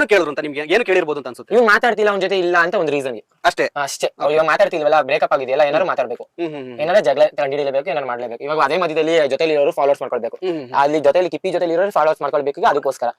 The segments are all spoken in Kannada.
ಏನು ಕೇಳಿದ್ರು ಅಂತ ನಿಮ್ಗೆ? ಏನು ಕೇಳಿರ್ಬೋದು ಅಂತ ಅನ್ಸುತ್ತೆ? ನೀವು ಮಾತಾಡ್ತಿಲ್ಲ ಅವ್ನ ಜೊತೆ ಇಲ್ಲ ಅಂತ ಒಂದು ರೀಸನ್ ಅಷ್ಟೇ. ಅಷ್ಟೇ. ಅವ್ರು ಇವಾಗ ಮಾತಾಡ್ತಿಲ್ವಲ್ಲ ಬ್ರೇಕಪ್ ಆಗಿದೆಯಲ್ಲ ಏನಾದ್ರು ಮಾತಾಡ್ಬೇಕು. ಹ್ಮ್ ಹ್ಮ್ ಹ್ಮ್. ಏನಾದ್ರು ಜಗಳ ಏನಾದ್ರು ಮಾಡ್ಲೇಬೇಕು. ಇವಾಗ ಅದೇ ಮಧ್ಯದಲ್ಲಿ ಜೊತೆಲಿ ಇರೋರು ಫಾಲೋಸ್ ಮಾಡ್ಕೊಳ್ಬೇಕು. ಹ್ಮ್. ಅಲ್ಲಿ ಜೊತೆಲಿ ಕಿಪ್ಪಿ ಜೊತೆಲಿ ಇರೋರು ಫಾಲೋಸ್ ಮಾಡ್ಕೊಳ್ಬೇಕು ಅದಕ್ಕೋಸ್ಕರ.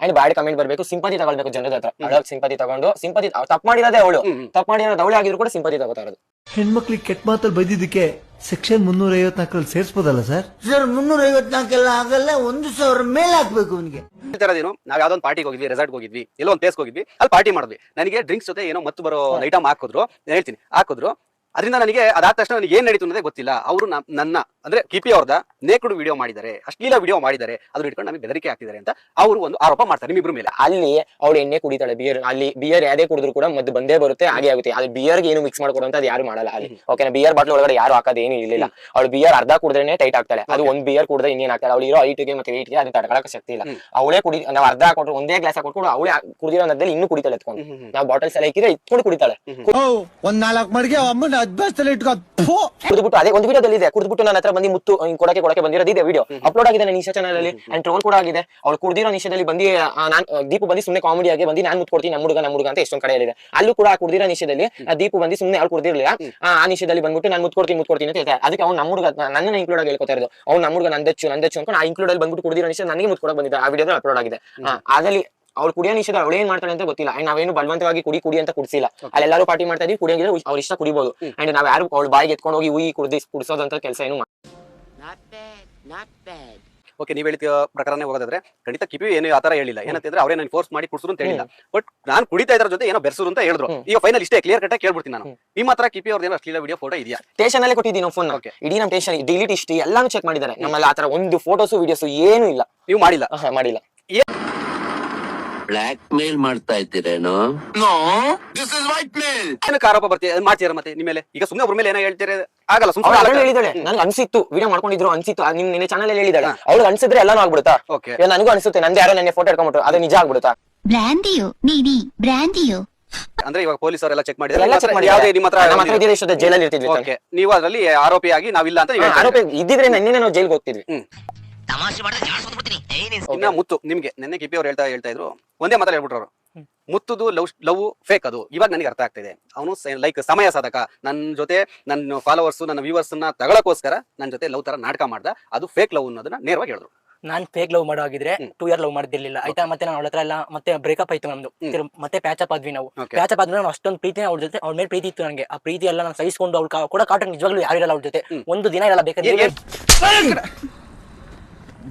ಅಂಡ್ ಬ್ಯಾಡ್ ಕಮೆಂಟ್ ಬರಬೇಕು ಸಿಂಪತಿ ತಗೊಳ್ಬೇಕು ಜನರ ಹತ್ರ. ಸಿಂಪತಿ ತಗೊಂಡು ಸಿಂಪತಿ ತಪ್ಪು ಮಾಡಿರೋದೇ ಅವಳು. ಹ್ಮ್. ತಪ್ಪು ಮಾಡಿರೋದು ಅವಳೇ ಆಗಿದ್ರು ಕೂಡ ಸಿಂಪತಿ ತಗೋತಾ ಇರೋದು. ಹೆಣ್ಮಕ್ಳಿಗೆ ಕೆಟ್ಟ ಮಾತಲ್ಲಿ ಬೈದಿದ್ದಕ್ಕೆ ಸೆಕ್ಷನ್ ಮುನ್ನೂರ ಐವತ್ನಾಲ್ಕರಲ್ಲಿ ಸೇರಿಸ್ಬೋದಲ್ಲ ಸರ್ ಸರ್ ಮುನ್ನೂರ ಐವತ್ನಾಲ್ಕೆಲ್ಲ ಆಗಲ್ಲ ಒಂದು ಸಾವಿರ ಮೇಲೆ ಹಾಕ್ಬೇಕು ಅವನಿಗೆ. ಹೇಳ್ತಿರೋದೇನು ನಾವ್ ಯಾವ್ದೋ ಒಂದು ಪಾರ್ಟಿಗೆ ಹೋಗಿದ್ವಿ ರೆಸಾರ್ಟ್ ಹೋಗಿದ್ವಿ ಎಲ್ಲೋ ಒಂದು ಪ್ಲೇಸ್ ಹೋಗಿದ್ವಿ ಅಲ್ಲಿ ಪಾರ್ಟಿ ಮಾಡಿದ್ವಿ. ನನಗೆ ಡ್ರಿಂಕ್ಸ್ ಜೊತೆ ಏನೋ ಮತ್ತು ಬರೋ ಐಟಮ್ ಹಾಕಿದ್ರು ಹೇಳ್ತೀನಿ ಹಾಕಿದ್ರು ಅದರಿಂದ ನನಗೆ ಅದಾದ ತಕ್ಷಣ ನನಗೆ ಏನ್ ನಡೀತು ಅನ್ನೋದೇ ಗೊತ್ತಿಲ್ಲ. ಅವರು ನನ್ನ. ಅಂದ್ರೆ ಕಿಪಿ ಅವ್ರದ ನೇಕಡು ವಿಡಿಯೋ ಮಾಡಿದ್ದಾರೆ ಅಶ್ಲೀಲ ವಿಡಿಯೋ ಮಾಡಿದ್ದಾರೆ ಅದನ್ನ ಇಟ್ಕೊಂಡು ನಮಗೆ ಬೆದರಿಕೆ ಹಾಕ್ತಿದ್ದಾರೆ ಅಂತ ಅವರು ಒಂದು ಆರೋಪ ಮಾಡ್ತಾರೆ ನಿಮ್ಮಿಬ್ರು ಮೇಲೆ. ಅಲ್ಲಿ ಅವಳು ಎಣ್ಣೆ ಕುಡಿತಾಳೆ ಬಿಯರ್ ಅಲ್ಲಿ ಬಿಯರ್ ಯಾವ್ದೇ ಕುಡಿದ್ರು ಕೂಡ ಮದ್ದು ಬಂದೇ ಬರುತ್ತೆ ಹಾಗೆ ಆಗುತ್ತೆ. ಅಲ್ಲಿ ಬಿಯರ್ಗೆ ಏನು ಮಿಕ್ಸ್ ಮಾಡ್ಕೊಡುವಂತ ಅದು ಯಾರು ಮಾಡಲ್ಲ ಅಲ್ಲಿ. ಓಕೆನಾ ಬಿಯರ್ ಬಾಟ್ಲ್ ಒಳಗಡೆ ಯಾರು ಹಾಕೋದು ಏನು ಇರಲಿಲ್ಲ. ಅವಳು ಬಿಯರ್ ಅರ್ಧ ಕುಡಿದ್ರೆ ಟೈಟ್ ಆಗ್ತಾಳೆ. ಅದು ಒಂದು ಬಿಯರ್ ಕುಡಿದ್ರೆ ಇನ್ನೇನ್ ಆಗ್ತಾಳೆ? ಅವಳು ಇರೋ ಐಟಿಗೆ ಮತ್ತೆ ಗೆ ಅದು ತಡ್ಕೊಳಕ್ಕೆ ಶಕ್ತಿ ಇಲ್ಲ. ಅವಳೇ ಕುಡಿ ನಾವು ಅರ್ಧ ಹಾಕೊಂಡ್ರು ಒಂದೇ ಗ್ಲಾಸ್ ಹಾಕೊಂಡು ಅವಳೇ ಕುಡಿದಿರೋ ಅನ್ನದಲ್ಲಿ ಇನ್ನೂ ಕುಡಿತಾಳೆ ಎತ್ಕೊಂಡು. ನಾವು ಬಾಟಲ್ಸ್ ಎಲ್ಲ ಇಕ್ಕಿದ್ರೆ ಇಟ್ಕೊಂಡು ಕುಡಿತಾಳೆ. ಒಂದ್ ನಾಲ್ಕು ಮಡಿಗೆ ಅಮ್ಮನ ಅದ್ಭಾಸದಲ್ಲಿ ಇಟ್ಕೊಂಡು ಕುಡಿದ್ಬಿಟ್ಟು ಅದೇ ಒಂದು ವಿಡಿಯೋದಲ್ಲಿ ಇದೆ ಕುಡಿದ್ಬಿಟ್ಟು ನನ್ನ ಹತ್ರ ಬಂದು ಮುತ್ತು ಕೊಡಕ್ಕೆ ಕೊಡಕ್ಕೆ ಬಂದಿರೋದು ಇದೆ ವಿಡಿಯೋ ಅಪ್ಲೋಡ್ ಆಗಿದೆ ನಾನು ನಿಶಾ ಚಾನಲ್ ಅಲ್ಲಿ ಅಂಡ್ ಟ್ರೋಲ್ ಕೂಡ ಆಗಿದೆ. ಅವ್ಳು ಕುಡಿದಿರೋ ನಿಶದಲ್ಲಿ ಬಂದು ನಾನ್ ದೀಪು ಬಂದು ಸುಮ್ಮನೆ ಕಾಮಿಡಿ ಆಗಿ ಬಂದು ನಾನು ಮುತ್ತು ಕೊಡ್ತೀನಿ ನಮ್ಮ ಹುಡುಗ ನಮ್ಮ ಹುಡುಗ ಅಂತ ಎಷ್ಟೊಂದು ಕಡೆ ಇದೆ. ಅಲ್ಲೂ ಕೂಡ ಆ ಕುಡಿದಿರೋ ನಿಶದಲ್ಲಿ ದೀಪು ಬಂದು ಸುಮ್ಮನೆ ಅವ್ಳು ಕುಡಿದಿರ್ಲಿಲ್ಲ. ಆ ನಿಶಾದಲ್ಲಿ ಬಂದ್ಬಿಟ್ಟು ನಾನು ಮುತ್ಕೊಡ್ತೀನಿ ಕೊಡ್ತೀನಿ ಮುತ್ತು ಕೊಡ್ತೀನಿ ಅಂತ ಹೇಳ್ತಾರೆ. ಅದಕ್ಕೆ ಅವ್ನು ನಮ್ಮ ಹುಡುಗ ನನ್ನ ಇನ್ಕ್ಲೂಡ್ ಆಗಿ ಹೇಳ್ಕೊತಾ ಇರೋದು. ಅವ್ನು ನಮ್ಮ ಹುಡುಗ ನಂದಚ್ಚು ನಂದಚ್ಚು ಅನ್ಕೊಂಡು ಆ ಇನ್ಕ್ಲೂಡ್ ಅಲ್ಲಿ ಬಂದ್ಬಿಟ್ಟು ಕುಡಿದಿರೋ ನಿಶೆ ನನಗೆ ಮುತ್ತು ಕೊಡಕ್ ಬಂದಿದ್ದೆ. ಆ ವಿಡಿಯೋದಲ್ಲಿ ಅಪ್ಲೋಡ್ ಆಗಿದೆ. ಆ, ಅದ್ರಲ್ಲಿ ಅವ್ಳು ಕುಡಿಯೋ ನಿಷೇಧ ಅವಳು ಏನ್ ಮಾಡ್ತಾಳೆ ಅಂತ ಗೊತ್ತಿಲ್ಲ. ಅಂಡ್ ನಾವೇನು ಬಲವಂತವಾಗಿ ಕುಡಿ ಕುಡಿ ಅಂತ ಕುಡಿಸಿಲ್ಲ. ಅಲ್ಲೆಲ್ಲರೂ ಪಾರ್ಟಿ ಮಾಡ್ತಾ ಇದೀವಿ ಕುಡಿಯಂಗಿದ್ರೆ ಅವ್ರ ಇಷ್ಟ ಕುಡಿಬಹುದು ಅಂಡ್ ನಾವ್ ಯಾರು ಅವ್ಳ ಬಾಯಿಗೆ ಎತ್ಕೊಂಡು ಹೋಗಿ ಉಯಿ ಕುಡ್ದಿ ಕುಡಿಸೋದಂತ ಕೆಲಸ ಏನು. ಓಕೆ ನೀವು ಹೇಳಿದ ಪ್ರಕಾರನೇ ಹೋಗೋದಾದ್ರೆ ಖಂಡಿತ ಕಿಪಿ ಏನು ಆ ತರ ಹೇಳಿಲ್ಲ. ಏನಂತಂದ್ರೆ ಅವರೇ ಫೋರ್ಸ್ ಮಾಡಿ ಕುಡಿಸ್ರು ಅಂತ ಹೇಳಿಲ್ಲ. ಬಟ್ ನಾನು ಕುಡಿತಾ ಇದ್ರ ಜೊತೆ ಏನೋ ಬೆರ್ಸರು ಅಂತ ಹೇಳಿದ್ರು. ಈಗ ಫೈನಲ್ ಇಷ್ಟೇ ಕ್ಲಿಯರ್ ಕಟ್ಟಾಗಿ ಕೇಳ್ಬಿಡ್ತೀನಿ ನಾನು. ನಿಮ್ಮ ಹತ್ರ ಕಿಪಿ ಅವ್ರದ್ದು ಏನೋ ಅಶ್ಲೀಲ ವಿಡಿಯೋ ಫೋಟೋ ಇದೆಯಾ? ಸ್ಟೇಷನ್ ಅಲ್ಲೇ ಕೊಟ್ಟಿದ್ದೀನಿ ನಾವು ಫೋನ್ ಓಕೆ ಇಡೀ ನಮ್ಮ ಸ್ಟೇಷನ್ ಡಿಲೀಟ್ ಇಷ್ಟು ಎಲ್ಲಾನು ಚೆಕ್ ಮಾಡಿದ್ದಾರೆ. ನಮ್ಮಲ್ಲಿ ಆ ತರ ಒಂದು ಫೋಟೋಸು ವಿಡಿಯೋಸ್ ಏನು ಇಲ್ಲ. ನೀವು ಮಾಡಿಲ್ಲ? ಮಾಡಿಲ್ಲ. ಬ್ಲಾಕ್ ಮೇಲ್ ಮಾಡ್ತಾ ಇದ್ದೀರೇನೋ? ಏನಕ್ಕೆ ಆರೋಪ ಬರ್ತೀವಿ ಅದ್ ಮಾಡ್ತೀರಾ ಮತ್ತೆ ನಿಮ್ಮ ಮೇಲೆ? ಈಗ ಸುಮ್ಮನೆ ಒಬ್ಬರ ಮೇಲೆ ಏನೋ ಹೇಳ್ತೀರಾ ಆಗಲ್ಲ ಅವ್ಳು ಸುಮ್ಮನೆ ಹೇಳಿದಾಳೆ. ನನ್ಗೆ ಅನ್ಸಿತ್ತು ವಿಡಿಯೋ ಮಾಡ್ಕೊಂಡಿದ್ರು ಅನ್ಸಿತ್ತು. ನಿಮ್ ನಿನ್ನೆ ಚಾನಲ್ ಹೇಳಿದಾಳೆ. ಅವ್ಳು ಅನ್ಸಿದ್ರೆ ಎಲ್ಲಾನು ಆಗ್ಬಿಡುತ್ತಾ? ಓಕೆ. ನನಗೂ ಅನ್ಸುತ್ತೆ ನಂದು ಯಾರೋ ನನ್ನ ಫೋಟೋ ಇಟ್ಕೊಂಡ್ಬಿಟ್ರು ಅದು ನಿಜ ಆಗ್ಬಿಡುತ್ತಾ? ಬ್ರ್ಯಾಂಡಿಯು ನೀಡಿ ಬ್ರ್ಯಾಂಡಿಯು. ಅಂದ್ರೆ ಇವಾಗ ಪೊಲೀಸರೆಲ್ಲ ಚೆಕ್ ಚೆಕ್ ಎಲ್ಲ ಚೆಕ್ ಮಾಡಿದ್ರೆ ಯಾವುದೇ ನಿಮ್ಮ ಹತ್ರ ನಮ್ಮ ಹತ್ರ ಇಷ್ಟೊತ್ತು ಜೈಲಲ್ಲಿ ಇರ್ತಿದ್ವಿ ಓಕೆ. ನೀವು ಅದರಲ್ಲಿ ಆರೋಪಿಯಾಗಿ ನಾವಿಲ್ಲ ಅಂತ ಆರೋಪಿ ಇದ್ದಿದ್ರೆ ನಿನ್ನೆ ನಾವು ಜೈಲ್ಗೆ ಹೋಗ್ತಿದ್ವಿ. ತಮಾಷೆ ಇನ್ನ ಮುತ್ತು. ನಿಮ್ಗೆ ನೆನ್ನೆ ಕಿಪಿ ಅವ್ರು ಹೇಳ್ತಾ ಹೇಳ್ತಾ ಇದ್ರು ಒಂದೇ ಮಾತ್ರ ಹೇಳ್ಬಿಟ್ರು ಅವ್ರು. ಮುತ್ತುದು ಲವ್ ಲವ್ ಫೇಕ್ ಅದು. ಇವಾಗ ನನಗೆ ಅರ್ಥ ಆಗ್ತಿದೆ. ಅವನು ಲೈಕ್ ಸಮಯ ಸಾಧಕ. ನನ್ನ ಜೊತೆ ನನ್ನ ಫಾಲೋವರ್ಸ್ ನನ್ನ ವ್ಯೂವರ್ಸ್ನ ತಗೊಳಕೋಸ್ಕರ ನನ್ನ ಜೊತೆ ಲವ್ ತರ ನಾಟಕ ಮಾಡ್ದ. ಅದು ಫೇಕ್ ಲವ್ ಅನ್ನೋದನ್ನ ನೇರವಾಗಿ ಹೇಳಿದ್ರು. ನಾನ್ ಫೇಕ್ ಲವ್ ಮಾಡೋ ಆಗಿದ್ರೆ ಟೂ ಇಯರ್ ಲವ್ ಮಾಡಿರ್ಲಿಲ್ಲ ಆಯ್ತಾ ಮತ್ತೆ ನಾನು ಅವಳತ್ರ ಎಲ್ಲ ಮತ್ತೆ ಬ್ರೇಕಪ್ ಆಯ್ತು ನಮ್ದು. ಮತ್ತೆ ಪ್ಯಾಚಪ್ ಆದ್ವಿ ನಾವು. ಪ್ಯಾಚಪ್ ಆದ್ರೆ ನಾನು ಅಷ್ಟೊಂದು ಪ್ರೀತಿ ಅವ್ಳ ಜೊತೆ ಅವ್ಳ ಮೇಲೆ ಪ್ರೀತಿ ಇತ್ತು ನನಗೆ. ಆ ಪ್ರೀತಿ ಎಲ್ಲ ನಾನು ಸಹಿಸಿಕೊಂಡು ಅವ್ಳು ಕೂಡ ಕಾಟ ನಿಜವಾಗ್ಲೂ ಯಾರಿರಲ್ಲ ಅವ್ರ ಅವ್ಳ ಜೊತೆ ಒಂದು ದಿನ ಇರಲ್ಲ ಬೇಕಾದ್ರೆ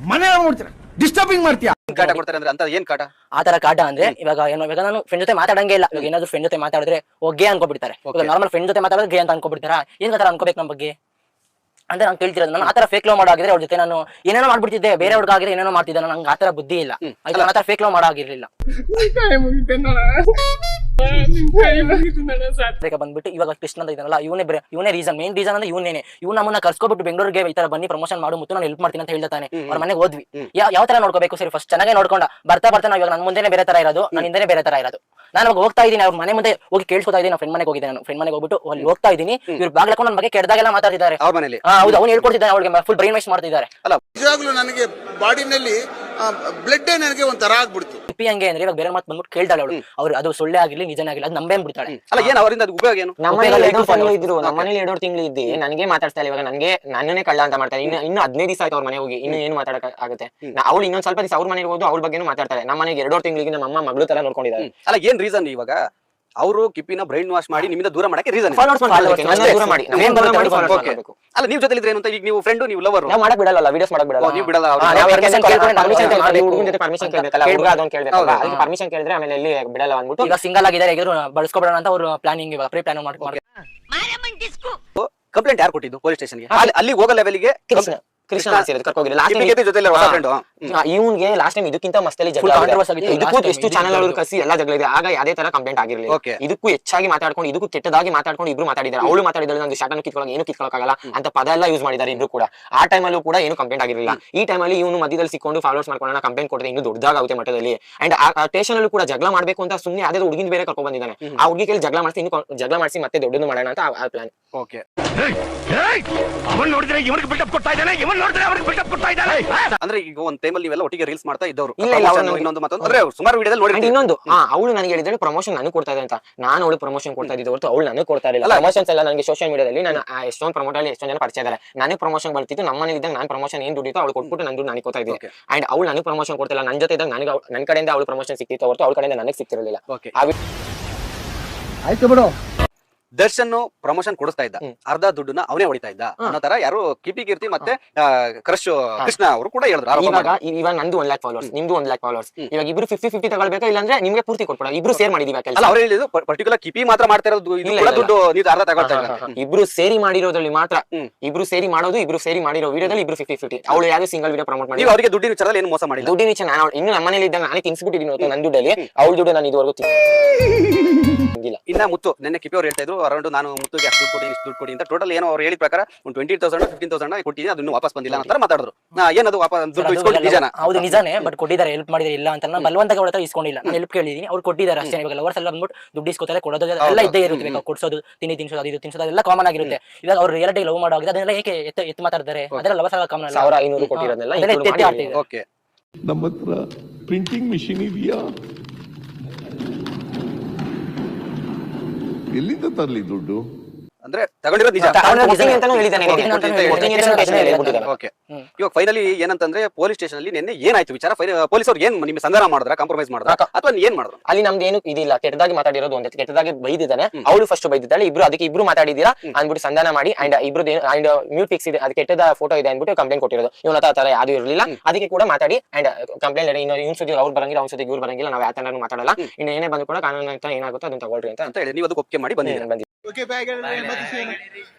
ಮನೆ ಮಾಡ್ತೀರ ಡಿಸ್ಟರ್ಬಿಂಗ್ ಮಾಡ್ತೀಯ? ಕಾಟ ಕೊಡ್ತಾರೆ ಅಂದ್ರೆ ಅಂತ ಏನ್ ಕಾಟ? ಆ ತರ ಕಾಟ ಅಂದ್ರೆ ಇವಾಗ ಏನೋ ಇವಾಗ ನಾನು ಫ್ರೆಂಡ್ ಜೊತೆ ಮಾತಾಡಂಗೆ ಇಲ್ಲ. ಇವಾಗ ಏನಾದ್ರು ಫ್ರೆಂಡ್ ಜೊತೆ ಮಾತಾಡಿದ್ರೆ ಓ ಗೇ ಅನ್ಕೋಬಿಡ್ತಾರೆ. ನಾರ್ಮಲ್ ಫ್ರೆಂಡ್ ಜೊತೆ ಮಾತಾಡಿದ್ರೆ ಗೇ ಅಂತ ಅನ್ಕೊಬಿಡ್ತಾರ? ಏನ್ ತರ ಅನ್ಕೋಬೇಕು ನಮ್ಮ ಬಗ್ಗೆ? ಅಂದ್ರೆ ನಾನು ಕೇಳ್ತಿರೋದು. ನಾನು ಆತರ ಫೇಕ್ ಲವ್ ಮಾಡೋ ಆಗಿದ್ರೆ ಅವ್ರ ಜೊತೆ ನಾನು ಏನೇನೋ ಮಾಡ್ಬಿಡ್ತಿದ್ದೆ. ಬೇರೆ ಹುಡುಗ ಆಗಿದ್ರೆ ಏನೇನೋ ಮಾಡ್ತಿದ್ದೆ ನಂಗೆ ಆತರ ಬುದ್ಧಿ ಇಲ್ಲ. ಆಯ್ತು? ನಾನು ಆತರ ಫೇಕ್ ಲವ್ ಮಾಡೋ ಆಗಿರ್ಲಿಲ್ಲ ಬೇಗ ಬಂದ್ಬಿಟ್ಟು ಇವಾಗ ಕೃಷ್ಣ ಅಂತ ಇದನ್ನಲ್ಲ ಇವನೇ ಬೇರೆ ಇವನೇ ರೀಸನ್ ಮೇನ್ ರೀಸನ್ ಅಂದ್ರೆ ಇವನೇನೆ. ಇವ್ ನಮ್ಮನ್ನ ಕರ್ಸ್ಕೊಬಿಟ್ಟು ಬೆಂಗಳೂರಿಗೆ ಈ ತರ ಬನ್ನಿ ಪ್ರಮೋಷನ್ ಮಾಡು ಮತ್ತು ನಾನು ಹೆಲ್ಪ್ ಮಾಡ್ತೀನಿ ಅಂತ ಹೇಳ್ತಾನೆ. ಅವ್ರ ಮನೆಗೆ ಹೋದ್ವಿ. ಯಾವ ತರ ನೋಡ್ಕೋಬೇಕು ಸರಿ ಫಸ್ಟ್ ಚೆನ್ನಾಗಿ ನೋಡ್ಕೊಂಡ. ಬರ್ತಾ ಬರ್ತಾ ನಾವು ಇವಾಗ ನನ್ನ ಮುಂದೆನೆ ಬೇರೆ ತರ ಇರೋದು ನನ್ನ ಹಿಂದೆ ಬೇರೆ ತರ ಇರೋದು. ನಾನು ಅವಾಗ ಹೋಗ್ತಾ ಇದ್ದೀನಿ ಅವ್ರ ಮನೆ ಮುಂದೆ ಹೋಗಿ ಕೇಳ್ಕೊತಾ ಇದ್ದೀನಿ ಫ್ರೆಂಡ್ ಮನೆಗೆ ಹೋಗಿದ್ದೆ ನಾನು. ಫ್ರೆಂಡ್ ಮನೆಗೆ ಹೋಗ್ಬಿಟ್ಟು ಅಲ್ಲಿ ಹೋಗ್ತಾ ಇದ್ದೀನಿ. ಇವ್ರು ಬಾಗ್ಲಕೊಂಡು ನನ್ನ ಬಗ್ಗೆ ಕೆಡ್ದಾಗೆಲ್ಲ ಮಾತಾಡ್ತಿದ್ದಾರೆ. ಅವ್ರ ಮನೇಲಿ. ಹೌದು ಅವ್ನು ಹೇಳ್ಕೊಡ್ತಿದ್ದಾನೆ ಅವಳಿಗೆ ಫುಲ್ ಬ್ರೈನ್ ವಾಶ್ ಮಾಡ್ತಿದ್ದಾರೆ. ಅಲ್ಲ ನಿಜವಾಗ್ಲೂ ನನಗೆ ಬಾಡಿನಲ್ಲಿ ಬ್ಲಡ್ ನನಗೆ ಒಂಥರ ಆಗ್ಬಿಡ್ತು. ಟಿಪ್ಪಿ ಹಂಗೆ ಅಂದ್ರೆ ಇವಾಗ ಬೇರೆ ಮಾತು ಬಂದ್ಬಿಟ್ಟು ಕೇಳ್ತಾಳೆ ಅವಳು. ಅವ್ರು ಅದು ಸುಳ್ಳೆ ಆಗಿರ್ಲಿ ನಿಜನೇ ಆಗಿಲ್ಲ ಅದು ನಂಬೇ ಬಿಡ್ತಾಳೆ ಅಲ್ಲ ಏನ್ ಅವರಿಂದ ಅದು ಉಪಯೋಗ ಏನು? ನಮ್ಮ ಉಪಯೋಗ ಮನೇಲಿ ಇಲ್ಲ, ಎರಡು ತಿಂಗಳು followers. ಇದ್ರು. ನಮ್ಮ ಮನೇಲಿ ಎರಡು ತಿಂಗಳು ಇದ್ದಿ. ನನಗೆ ಮಾತಾಡ್ತಾ ಇಲ್ಲ ಇವಾಗ ನನಗೆ ನನ್ನನ್ನೇ ಕಳ್ಳ ಅಂತ ಮಾಡ್ತಾರೆ ಇನ್ನು ಇನ್ನು ಹದಿನೈದು ದಿವಸ ಆಯ್ತು ಅವ್ರ ಮನೆ ಹೋಗಿ. ಇನ್ನು ಏನು ಮಾತಾಡಕ್ ಆಗುತ್ತೆ? ಅವ್ಳು ಇನ್ನೊಂದ್ ಸ್ವಲ್ಪ ದಿವಸ ಅವ್ರ ಮನೆಗೆ ಹೋದ್ರು ಅವ್ರ ಬಗ್ಗೆನೂ ಮಾತಾಡ್ತಾರೆ ನಮ್ಮ ಮನೆಗೆ ಎರಡು ತಿಂಗಳಿಗೆ ನಮ್ಮ ಅಮ್ಮ ಮಗಳು ತರ ನೋಡ್ಕೊಂಡಿದ್ದಾರೆ ಅಲ್ಲ ಏನ್ ರೀಸನ್ ಇವಾಗ? ಅವರು ಕಿಪಿನ ಬ್ರೈನ್ ವಾಶ್ ಮಾಡಿ ನಿಮ್ಮಿಂದ ದೂರ ಮಾಡಕ್ಕೆ ರೀಸನ್. ಅಲ್ಲ ನೀವು ಜೊತೆ ಇದ್ರೆ ಏನು ಅಂತ ಈಗ ನೀವು ಫ್ರೆಂಡ್ ನೀವು ಲವರ್ ನಾವ್ ಮಾಡಕ್ ಬಿಡಲ್ಲ ವಿಡಿಯೋಸ್ ಮಾಡಕ್ ಬಿಡಲ್ಲ. ನೀವ್ ಬಿಡಲ್ಲ, permission ಕೇಳ್ಬೇಕಲ್ಲ. ಅದಕ್ಕೆ ಪರ್ಮಿಷನ್ ಕೇಳಿದ್ರೆ ಆಮೇಲೆ ಇಲ್ಲಿ ಬಿಡಲ್ಲ ಅಂದ್ಬಿಟ್ಟು ಈಗ ಸಿಂಗಲ್ ಆಗಿದ್ದಾರೆ ಹೇಗಿದ್ರು ಬಳಸ್ಕೊಬೇಡ ಅಂತ ಅವ್ರು ಪ್ಲಾನಿಂಗ್ ಇವಾಗ ಪ್ರೀ ಪ್ಲಾನ್ ಮಾಡ್ಕೊಂಡು ಕಂಪ್ಲೇಂಟ್ ಯಾರು ಕೊಟ್ಟಿದ್ದು? ಪೊಲೀಸ್ ಸ್ಟೇಷನ್ಗೆ ಅಲ್ಲಿ ಹೋಗೋ ಲೆವೆಲ್ಗೆ ಕೃಷ್ಣ. ಕೃಷ್ಣ ಸೇರಿದ್ರು ಕರ್ಕೋಗಿಲ್ಲ. ಲಾಸ್ಟ್ ಜೊತೆ ಹೊಸ ಫ್ರೆಂಡ್ ಇವನ್ಗೆ ಲಾಸ್ಟ್ ಟೈಮ್ ಇದಕ್ಕಿಂತ ಮಸ್ತಲ್ಲಿ ಜಗಳ ಆಗಿತ್ತು. ಇದಕ್ಕೂ ಎಷ್ಟು ಚಾನಲ್ ಅವರು ಕಸಿ ಎಲ್ಲ ಜಗಳ ಇದೆ. ಆಗ ಯಾವ್ದೇ ತರ ಕಂಪ್ಲೇಂಟ್ ಆಗಿರಲಿ. ಇದಕ್ಕೂ ಹೆಚ್ಚಾಗಿ ಮಾತಾಡ್ಕೊಂಡು ಇದಕ್ಕೂ ಕೆಟ್ಟದಾಗಿ ಮಾತಾಡ್ಕೊಂಡು ಇಬ್ರು ಮಾತಾಡಿದ್ದಾರೆ. ಅವಳು ಮಾತಾಡಿದ್ರೆ ನಂದು ಶಾಟನ್ ಕಿತ್ಕೊಳ್ಳೋಕೆ ಏನು ಕಿತ್ಕೊಳ್ಳೋಕ್ಕಾಗಲ್ಲ. ಅಂತ ಪದ ಎಲ್ಲ ಯೂಸ್ ಮಾಡಿದ್ದಾರೆ ಇಬ್ರು ಕೂಡ. ಆ ಟೈಮಲ್ಲೂ ಕೂಡ ಏನು ಕಂಪ್ಲೇಂಟ್ ಆಗಿರಲಿಲ್ಲ. ಈ ಟೈಮಲ್ಲಿ ಇವನು ಮಧ್ಯದಲ್ಲಿ ಸಿಕ್ಕೊಂಡು ಫಾಲೋರ್ಸ್ ಮಾಡ್ಕೊಳ್ಳೋಣ ಕಂಪ್ಲೇಂಟ್ ಕೊಟ್ಟರೆ ಇನ್ನು ದೊಡ್ಡದಾಗುತ್ತೆ ಮಟ್ಟದಲ್ಲಿ ಅಂಡ್ ಆ ಸ್ಟೇಷನ್ ಅಲ್ಲೂ ಕೂಡ ಜಗಳ ಮಾಡಬೇಕು ಅಂತ ಸುಮ್ಮನೆ ಅದೇ ಹುಡುಗಿನ ಬೇರೆ ಕರ್ಕೊಂಡು ಬಂದಿದ್ದಾನೆ. ಆ ಹುಡುಗಿ ಕೇಳಿ ಜಗಳ ಮಾಡಿಸಿ ಇನ್ನು ಜಗಳ ಮಾಡಿಸಿ ಮತ್ತೆ ದೊಡ್ಡದು ಮಾಡೋಣ ಅಂತ ಆ ಪ್ಲಾನ್ ಓಕೆ ಅವನ್ ನೋಡಿದ್ರೆ ಇವನಿಗೆ ಬಿಲ್ಡಪ್ ಕೊಡ್ತಾ ಇದ್ದಾನೆ ಇವನ್ ನೋಡಿದ್ರೆ ಅವನಿಗೆ ಬಿಲ್ಡಪ್ ಕೊಡ್ತಾ ಇದ್ದಾನೆ. ಅಂದ್ರೆ ಈಗ ಒಂದ್ ಟೈಮಲ್ಲಿ ನೀವೆಲ್ಲ ಒಟ್ಟಿಗೆ ರೀಲ್ಸ್ ಮಾಡ್ತಾ ಇದ್ದವರು. ಇಲ್ಲ, ಇಲ್ಲ, ಅವ್ರು ಇನ್ನೊಂದು ಮತ್ತೊಂದು ಅಂದ್ರೆ ಸುಮಾರು ವಿಡಿಯೋದಲ್ಲಿ ನೋಡಿ ಇನ್ನೊಂದು. ಹಾ ಅವಳು ನನಗೆ ಹೇಳಿದ್ರೆ ಪ್ರಮೋಷನ್ ನನಗೆ ಕೊಡ್ತಾ ಇದೆ ಅಂತ. ನಾನು ಅವಳು ಪ್ರಮೋಷನ್ ಕೊಡ್ತಾ ಇದ್ದೆ ಹೊರತು ಅವಳು ನನಗೆ ಕೊಡ್ತಾ ಇರಲಿಲ್ಲ. ಅಲ್ಲ. ಪ್ರಮೋಷನ್ಸ್ ಎಲ್ಲ ನನಗೆ ಸೋಷಿಯಲ್ ಮೀಡಿಯಾದಲ್ಲಿ ನಾನು ಆ ಎಷ್ಟೊಂದು ಪ್ರಮೋಟ್ ಅಲ್ಲಿ ಎಷ್ಟೊಂದು ಜನ ಪರಿಚಯ ಇದ್ದಾರೆ. ನನಗೆ ಪ್ರಮೋಷನ್ ಬರ್ತಿತ್ತು ನಮ್ಮ ಮನೇಲಿ ಇದ್ದಾಗ ನಾನು ಪ್ರಮೋಷನ್ ಏನ್ ದುಡ್ಡಿತ್ತು ಅವಳು ಕೊಟ್ಬಿಟ್ಟು ನನ್ನ ದುಡ್ಡು ನನಗೆ ಕೊಡ್ತಾ ಇದ್ದೆ. Okay. ಅಂಡ್ ಅವಳು ನನಗೆ ಪ್ರಮೋಷನ್ ಕೊಡ್ತಿಲ್ಲ. ನನ್ನ ಜೊತೆ ಇದ್ದಾಗ ನನಗೆ ನನ್ನ ಕಡೆಯಿಂದ ಅವಳು ಪ್ರಮೋಷನ್ ಸಿಕ್ಕಿತ್ತು ಹೊರತು ಅವಳ ಕಡೆಯಿಂದ ನನಗೆ ಸಿಕ್ತಿರಲಿಲ್ಲ ಓಕೆ ಆಯ್ತು ಬಿಡು. ದರ್ಶನ್ ಪ್ರಮೋಷನ್ ಕೊಡಿಸ್ತಾ ಇದ್ದ. ಅರ್ಧ ದುಡ್ಡನ್ನ ಅವನೇ ಹೊಡಿತಾ ಇದ್ದ. ಅನ್ನೋ ತರ ಯಾರು ಕಿಪಿ ಕೀರ್ತಿ ಮತ್ತೆ ಕ್ರಶ್ ಕೃಷ್ಣ ಅವರು ಕೂಡ ಹೇಳಿದ್ರು ಇವಾಗ. ಇವಾಗ ನಂದು ಒಂದ್ ಲ್ಯಾಕ್ ಫಾಲೋರ್ಸ್ ನಿಮ್ದು ಒನ್ ಲ್ಯಾಕ್ ಫಾಲೋರ್ಸ್ ಇವಾಗ ಇಬ್ರು ಫಿಫ್ಟಿ ಫಿಫ್ಟಿ ತಗೊಳ್ಬೇಕಾ ಇಲ್ಲಾಂದ್ರೆ ನಿಮ್ಗೆ ಪೂರ್ತಿ ಕೊಟ್ಬಿಡ ಇಬ್ರು ಸೇರ್ ಮಾಡಿದೀವಿ ಅಲ್ಲ ಅವ್ರು ಹೇಳಿದ್ರು ಪರ್ಟಿಕ್ಯುಲರ್ ಕಿಪಿ ಮಾತ್ರ ಮಾಡ್ತಾ ಇರೋದು ದುಡ್ಡು ನೀವು ಅರ್ಧ ತಗೊಳ್ತಾ ಇಲ್ಲ ಇಬ್ರು ಸೇರಿ ಮಾಡಿರೋದ್ರಲ್ಲಿ ಮಾತ್ರ ಇಬ್ರು ಸೇರಿ ಮಾಡೋದು ಇಬ್ರು ಸೇರಿ ಮಾಡಿರೋ ವಿಡಿಯೋದಲ್ಲಿ ಇಬ್ರು ಫಿಫ್ಟಿ ಫಿಫ್ಟಿ ಅವಳು ಯಾವ್ದು ಸಿಂಗಲ್ ವಿಡಿಯೋ ಪ್ರಮೋಟ್ ಮಾಡಿ ಅವರಿಗೆ ದುಡ್ಡಿನ ವಿಚಾರದಲ್ಲಿ ಏನು ಮೋಸ ಮಾಡಿ ದುಡ್ಡಿನ ವಿಚಾರ ನಾನು ಇನ್ನು ನಮ್ಮ ಮನೇಲಿ ಇದ್ದಾಗ ನಾನೇ ತಿನ್ಸ್ಬಿಟ್ಟಿದ್ದೀನಿ ನನ್ನ ದುಡ್ಡಲ್ಲಿ. ಅವಳ ದುಡ್ಡು ನಾನು ಇದುವರೆಗೂ ತಿಂದಿಲ್ಲ. ಇನ್ನ ಮುತ್ತು ನೆನ್ನೆ ಕಿಪಿ ಅವ್ರು ಹೇಳ್ತಾ ಇದ್ರು ಅರೌಂಡ್ ನಾನು ಮುತ್ತುಗೆ ಅಷ್ಟು ದುಡ್ಡು ಕೊಡಿ ಇಷ್ಟು ದುಡ್ಡು ಕೊಡಿ ಅಂತ ಟೋಟಲ್ ಏನೋ ಅವ್ರು ಹೇಳಿದ ಪ್ರಕಾರ ಒಂದು ಟ್ವೆಂಟಿ ತೌಸಂಡ್ ಫಿಫ್ಟೀನ್ ತೌಸಂಡ್ ಕೊಟ್ಟಿದ್ದೀನಿ ಅದನ್ನು ವಾಪಸ್ ಬಂದಿಲ್ಲ ಅಂತ ಮಾತಾಡಿದ್ರು. ನಾ ಏನದು ವಾಪಸ್ ದುಡ್ಡು ಇಸ್ಕೊಂಡು ಜನ ಹೌದು ನಿಜಾನೇ ಬಟ್ ಕೊಟ್ಟಿದ್ದಾರೆ ಹೆಲ್ಪ್ ಮಾಡಿದ್ರೆ ಇಲ್ಲ ಅಂತ ನಾನು ಬಲವಂತ ಅವ್ರ ಹತ್ರ ಇಸ್ಕೊಂಡಿಲ್ಲ. ನಾನು ಹೆಲ್ಪ್ ಕೇಳಿದೀನಿ ಅವ್ರು ಕೊಟ್ಟಿದ್ದಾರೆ ಅಷ್ಟೇ ಇವಾಗ ಲವರ್ಸ್ ಎಲ್ಲ ಬಂದ್ಬಿಟ್ಟು ದುಡ್ಡು ಇಸ್ಕೋತಾರೆ ಕೊಡೋದು ಎಲ್ಲ ಇದ್ದೇ ಇರುತ್ತೆ ಕೊಡಿಸೋದು ಕೊಡ್ಸೋದು ತಿನ್ನಿ ತಿನ್ಸೋದು ಅದು ತಿನ್ಸೋದು ಅದೆಲ್ಲ ಕಾಮನ್ ಆಗಿರುತ್ತೆ. ಇವಾಗ ಅವ್ರು ರಿಯಾಲಿಟಿ ಲವ್ ಮಾಡೋಗಿದೆ ಅದನ್ನೆಲ್ಲ ಏಕೆ ಎತ್ತು ಎತ್ತ ಮಾತಾಡ್ತಾರೆ? ಅದೆಲ್ಲ ಲವರ್ಸ್ ಎಲ್ಲ ಕಾಮನ್ ಅಲ್ಲ. ಸಾವಿರ ಐನೂರು ಕೊಟ್ಟಿರೋದೆಲ್ಲ ಎತ್ತಿ ಮಾಡಿ ಓಕೆ. ನಮ್ಮ ಹತ್ರ ಪ್ರಿಂಟಿಂಗ್ ಮಿಷಿನ್ ಇದೆಯಾ? ಎಲ್ಲಿಂದ ತರಲಿ ದುಡ್ಡು? ತಗೊಂಡಿರೋದು ನಿಜ. ಓಕೆ ಇವಾಗ ಫೈನಲಿ ಏನಂತಂದ್ರೆ ಪೊಲೀಸ್ ಸ್ಟೇಷನ್ ಅಲ್ಲಿ ನಿನ್ನೆ ಏನಾಯ್ತು ವಿಚಾರ? ಪೊಲೀಸ್ ಅವ್ರು ಏನ್ ನಿಮ್ಗೆ ಸಂಧಾನ ಮಾಡಿದ್ರ ಕಾಂಪ್ರಮೈಸ್ ಮಾಡಿದ್ರ? ಅಥವಾ ಏನ್ ಮಾಡಿದ್ರು? ಅಲ್ಲಿ ನಮ್ದು ಏನು ಇದಿಲ್ಲ. ಕೆಟ್ಟದಾಗಿ ಮಾತಾಡಿರೋದು ಒಂದೇ. ಕೆಟ್ಟದಾಗಿ ಬೈದಿದ್ದಾನೆ. ಅವಳು ಫಸ್ಟ್ ಬೈದಿದ್ದಾಳೆ. ಇಬ್ರು ಅದಕ್ಕೆ ಇಬ್ರು ಮಾತಾಡಿದೀರಾ ಅಂದ್ಬಿಟ್ಟು ಸಂಧಾನ ಮಾಡಿ ಅಂಡ್ ಇಬ್ರು ಅಂಡ್ ಮ್ಯೂಟ್ ಫಿಕ್ಸ್ ಇದೆ. ಅದು ಕೆಟ್ಟದ ಫೋಟೋ ಇದೆ ಅಂದ್ಬಿಟ್ಟು ಕಂಪ್ಲೇಂಟ್ ಕೊಟ್ಟಿರೋದು. ಇವನ ಹತ್ರ ತರ ಯಾವ್ದು ಇರಲಿಲ್ಲ. ಅದಕ್ಕೆ ಕೂಡ ಮಾತಾಡಿ ಅಂಡ್ ಕಂಪ್ಲೇಂಟ್ ಇನ್ನು ಇವ್ನ ಸುದ್ದಿ ಅವ್ರು ಬರಂಗಿಲ್ಲ ಅವ್ನ ಸುದ್ದಿ ಇವ್ರು ಬರಂಗಿಲ್ಲ. ನಾವು ಯಾವ ಮಾತಾಡಲ್ಲ. ಇನ್ನು ಏನೇ ಬಂದು ಕೂಡ ಕಾನೂನು ಏನಾಗುತ್ತೋ ಅದನ್ನ ತಗೊಳ್ರಿ ಅಂತ ಹೇಳಿ. ನೀವು ಅದಕ್ಕೆ ಒಪ್ಪಿಗೆ ಮಾಡಿ ओके बाय गाइस